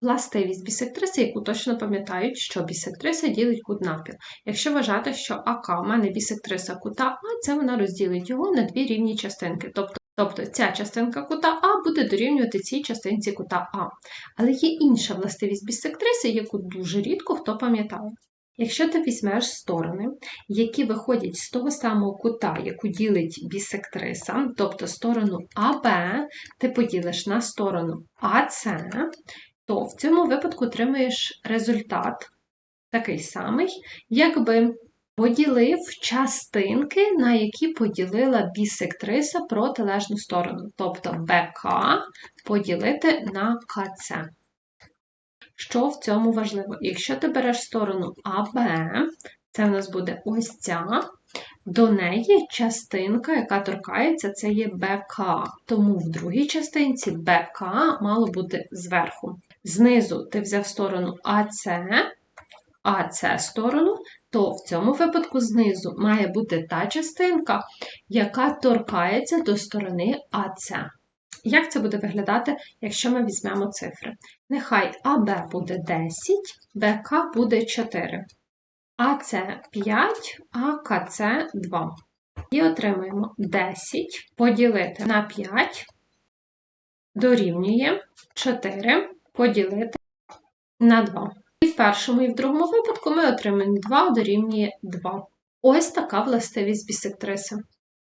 Властивість бісектриси, яку точно пам'ятають, що бісектриса ділить кут навпіл. Якщо вважати, що АК в мене бісектриса кута А, це вона розділить його на дві рівні частинки. Тобто, тобто ця частинка кута А буде дорівнювати цій частинці кута А. Але є інша властивість бісектриси, яку дуже рідко хто пам'ятає. Якщо ти візьмеш сторони, які виходять з того самого кута, яку ділить бісектриса, тобто сторону АБ, ти поділиш на сторону АС, то в цьому випадку отримаєш результат такий самий, якби поділив частинки, на які поділила бісектриса протилежну сторону, тобто БК поділити на КЦ. Що в цьому важливо? Якщо ти береш сторону АБ, це в нас буде ось ця, до неї частинка, яка торкається, це є БК. Тому в другій частинці БК мало бути зверху. Знизу ти взяв сторону АЦ, АЦ сторону, то в цьому випадку знизу має бути та частинка, яка торкається до сторони АЦ. Як це буде виглядати, якщо ми візьмемо цифри? Нехай АБ буде 10, БК буде 4. АЦ 5, а 2. І отримуємо 10 поділити на 5 дорівнює 4 поділити на 2. І в першому і в другому випадку ми отримаємо 2 дорівнює 2. Ось така властивість бісектриси.